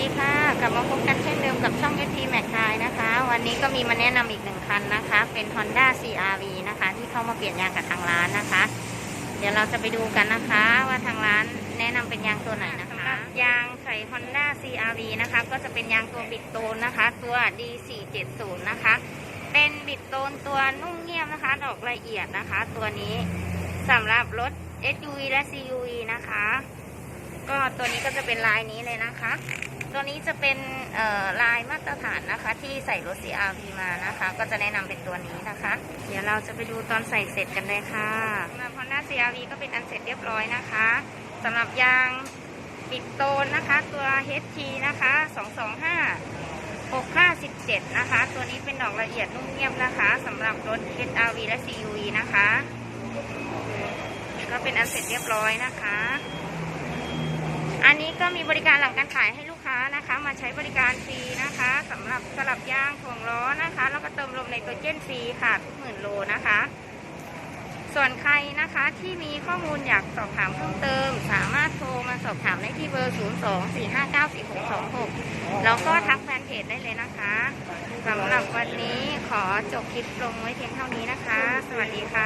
ดีค่ะ กลับมาพบกันเช่นเดิมกับช่อง FT m a c นะคะ วันนี้ก็มีมาแนะนำอีกหนึ่งคันนะคะ เป็น Honda CRV นะคะ ที่เข้ามาเปลี่ยนยางกับทางร้านนะคะ เดี๋ยวเราจะไปดูกันนะคะ ว่าทางร้านแนะนำเป็นยางตัวไหนนะคะยางใส่ Honda CRV นะคะ ก็จะเป็นยางตัวบิดโตนนะคะ ตัว D470 นะคะ เป็นบิดโตนตัวนุ่มเงียบนะคะ ดอกละเอียดนะคะ ตัวนี้สำหรับรถ SUV และ CUV นะคะก็ตัวนี้ก็จะเป็นลายนี้เลยนะคะ ตัวนี้จะเป็นลายมาตรฐานนะคะ ที่ใส่รถ CRV มานะคะ ก็จะแนะนำเป็นตัวนี้นะคะ เดี๋ยวเราจะไปดูตอนใส่เสร็จกันเลยค่ะสำหรับ Honda CRV ก็เป็นอันเสร็จเรียบร้อยนะคะสำหรับยางปิดโตนนะคะ ตัว HT นะคะ 225 657 นะคะ ตัวนี้เป็นดอกละเอียดนุ่มเงียบนะคะสำหรับรถ HRV และ CUV นะคะ ก็เป็นอันเสร็จเรียบร้อยนะคะ อันนี้ก็มีบริการหลังการขายให้ลูก ค้านะคะมาใช้บริการฟรีนะคะสำหรับสลับยางถ่วงล้อนะคะ แล้วก็เติมลมในตัวเจนฟรีค่ะทุกหมื่นโลนะคะ ส่วนใครนะคะที่มีข้อมูลอยากสอบถามเพิ่มเติม สามารถโทรมาสอบถามได้ที่เบอร์ 024594626 แล้วก็ทักแฟนเพจได้เลยนะคะสำหรับวันนี้ขอจบคลิปลงไว้เพียงเท่านี้นะคะ สวัสดีค่ะ